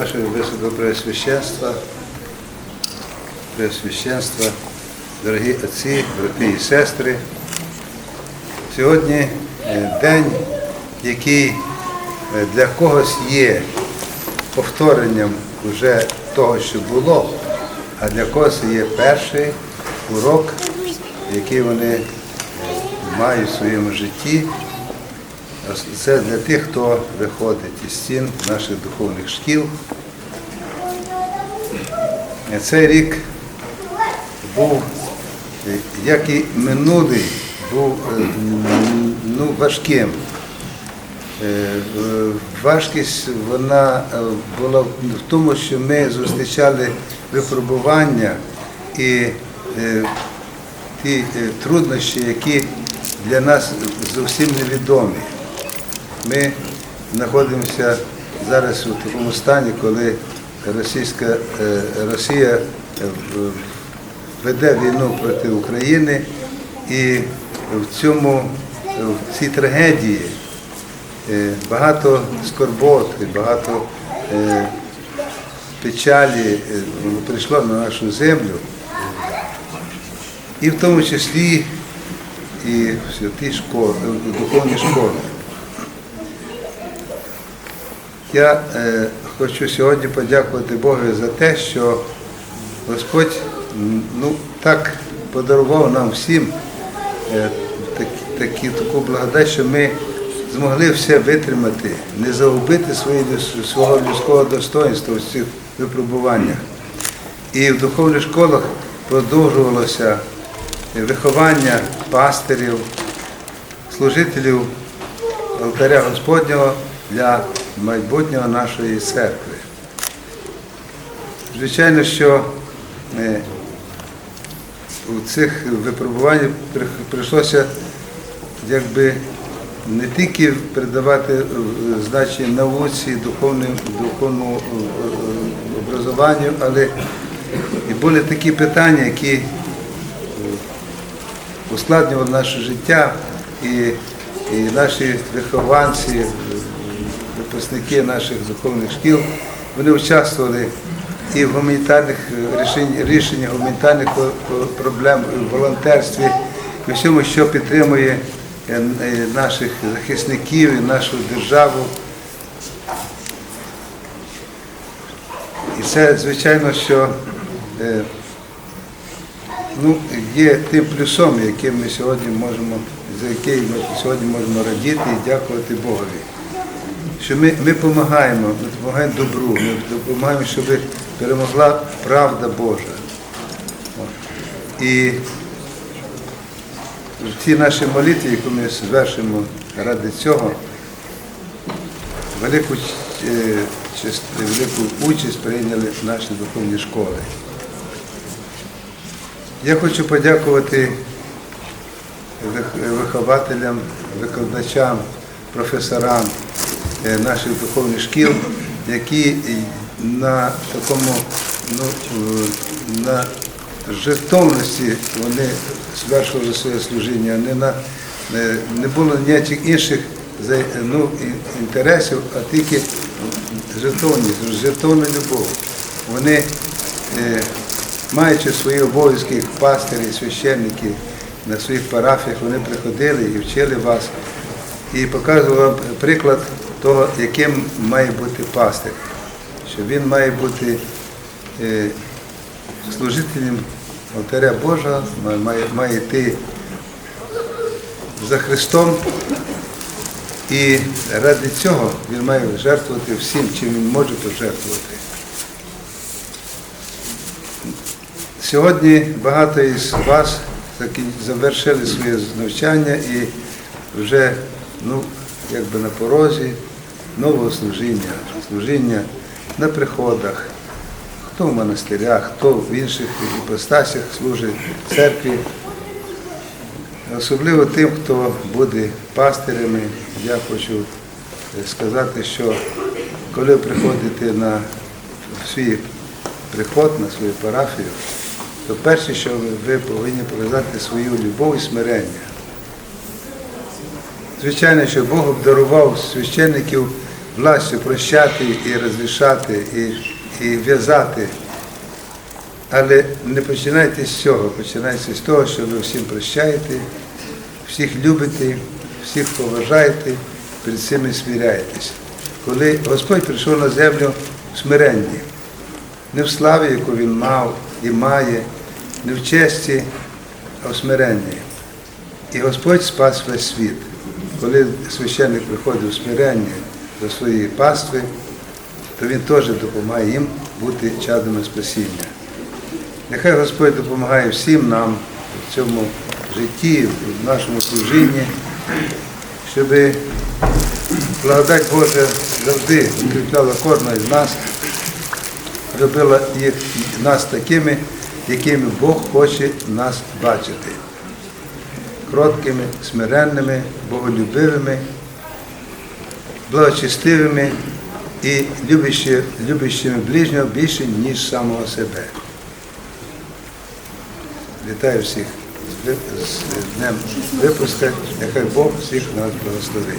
Ваше Високопреосвященство, Преосвященство, дорогі отці, брати і сестри. Сьогодні е, день, який е, для когось є повторенням вже того, що було, а для когось є перший урок, який вони е, мають в своєму житті. Це для тих, хто виходить із стін наших духовних шкіл. Цей рік був, як і минулий, був е, ну, важким. Е, Важкість вона е, була в тому, що ми зустрічали випробування і ті труднощі, які для нас зовсім невідомі. Ми знаходимося зараз у такому стані, коли російська, е, Росія е, веде війну проти України і в цьому, в цій трагедії е, багато скорбот, багато печалі прийшло на нашу землю. І в тому числі і в святій школі, в Я е, хочу сьогодні подякувати Богу за те, що Господь ну, так подарував нам всім е, так, такі, таку благодать, що ми змогли все витримати, не загубити свої, свого людського достоинства в цих випробуваннях. І в духовних школах продовжувалося виховання пастирів, служителів алтаря Господнього для майбутнього нашої церкви. Звичайно, що е, у цих випробуваннях прийшлося якби не тільки передавати е, значення науці, духовним, духовному е, е, але і були такі питання, які ускладнювали наше життя і, і наші вихованці, випускники наших духовних шкіл, вони участвували і в гуманітарних е, рішеннях гуманітарних е, проблем, в волонтерстві, і всьому, що підтримує е, е, наших захисників і нашу державу. І це, звичайно, що ну, є тим плюсом, яким ми сьогодні можемо, за який ми сьогодні можемо радіти і дякувати Богові. Що ми, ми допомагаємо, ми допомагаємо добру, ми допомагаємо, щоб перемогла правда Божа. І в цій нашій молитві, яку ми звершимо ради цього, велику, е, велику участь прийняли наші духовні школи. Я хочу подякувати вихователям, викладачам, професорам наших духовних шкіл, які на такому ну, е, на жертовності вони звершували своє служіння. Не, на, не було ніяких інших ну, інтересів, а тільки жертовність, жертовна любов. Вони е, маючи свої обов'язки як пастирі, священники на своїх парафіях, вони приходили і вчили вас і показували вам приклад того, яким має бути пастир, що він має бути е, служителем алтаря Божого, має, має йти за Христом. І ради цього він має жертвувати всім, чим він може пожертвувати. Сьогодні багато із вас завершили своє навчання і вже ну, якби на порозі нового служіння, служіння на приходах, хто в монастирях, хто в інших іпостасях служить в церкві. Особливо тим, хто буде пастирями, я хочу сказати, що коли приходите на свій приход, на свою парафію, то перше, що ви повинні показати свою любов і смирення. Звичайно, що Бог обдарував священників властю прощати і розрішати, і, і в'язати. Але не починайте з цього, починайте з того, що ви всім прощаєте, всіх любите, всіх поважаєте, перед всіми сміряєтесь. Коли Господь прийшов на землю в смиренні, не в славі, яку він мав і має, не в честі, а в смиренні. І Господь спас весь світ. Коли священник приходить у смирення до своєї пастви, то він теж допомагає їм бути чадами спасіння. Нехай Господь допомагає всім нам в цьому житті, в нашому служінні, щоб благодать Божа завжди укріпляла кожного з нас, робила їх нас такими, якими Бог хоче нас бачити. Кроткими, смиренними, боголюбивими, благочестивими і любящими, любящими ближнього більше, ніж самого себе. Вітаю всіх з днем випуска. Нехай Бог всіх нас благословить.